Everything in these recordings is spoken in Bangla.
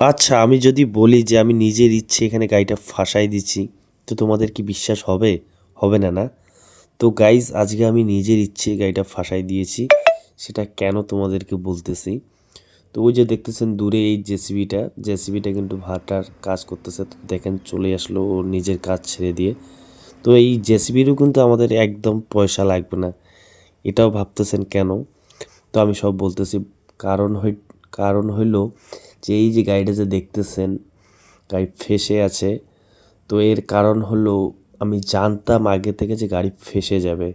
আচ্ছা আমি যদি বলি যে আমি নিজের ইচ্ছে এখানে গাড়িটা ফাঁসাই দিচ্ছি, তো তোমাদের কি বিশ্বাস হবে? হবে না না? তো গাইজ আজকে আমি নিজের ইচ্ছে গাড়িটা ফাঁসাই দিয়েছি, সেটা কেন তোমাদেরকে বলতেছি? তো ওই যে দেখতেছেন দূরে এই জেসিবিটা জেসিবিটা কিন্তু ভাটার কাজ করতেছে, তো দেখেন চলে আসলো ওর নিজের কাজ ছেড়ে দিয়ে। তো এই জেসিবিরও কিন্তু আমাদের একদম পয়সা লাগবে না, এটাও ভাবতেছেন কেন? তো আমি সব বলতেছি, কারণ হই, কারণ হইল যে এই যে গাড়িটা যে দেখতেছেন, গাড়ি ফেসে আছে, তো এর কারণ হলো আমি জানতাম আগে থেকে যে গাড়ি ফেসে যাবে।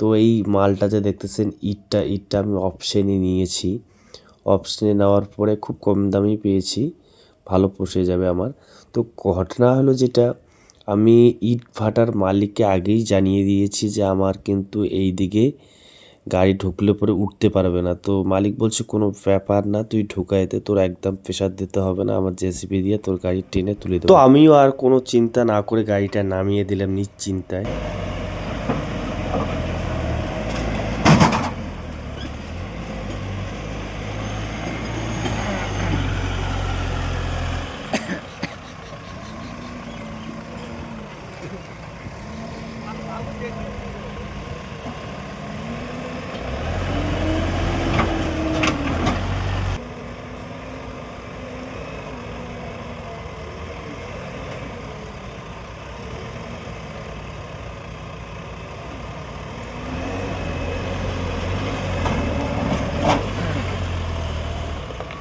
তো এই মালটা যে দেখতেছেন, ইটটা ইটটা আমি অপশনে নিয়েছি। অপশনে নেওয়ার পরে খুব কম দামেই পেয়েছি, ভালো পোষে যাবে আমার। তো ঘটনা হলো যেটা, আমি ইট ভাটার মালিককে আগেই জানিয়ে দিয়েছি যে আমার কিন্তু এই দিকে গাড়ি ঢুকলে পরে উঠতে পারবে না। তো মালিক বলছে, কোনো ব্যাপার না, তুই ঢুকাইতে তোর একদম প্রেশার দিতে হবে না, আমার জেসিপি দিয়ে তোর গাড়ি টেনে তুলে দেবো। তো আমিও আর কোনো চিন্তা না করে গাড়িটা নামিয়ে দিলাম নিশ্চিন্তায়।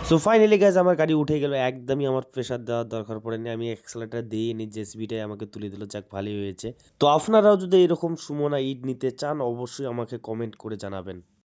সো ফাইনালি গাইজ আমার গাড়ি উঠে গেল। একদমই আমার প্রেশার দেওয়ার দরকার পড়েনি। আমি এক্সেলেটার দিয়ে নি জেসিবিটাই আমাকে তুলে দিল, যাক ভালোই হয়েছে। তো আপনারাও যদি এরকম সুমনা ইট নিতে চান, অবশ্যই আমাকে কমেন্ট করে জানাবেন।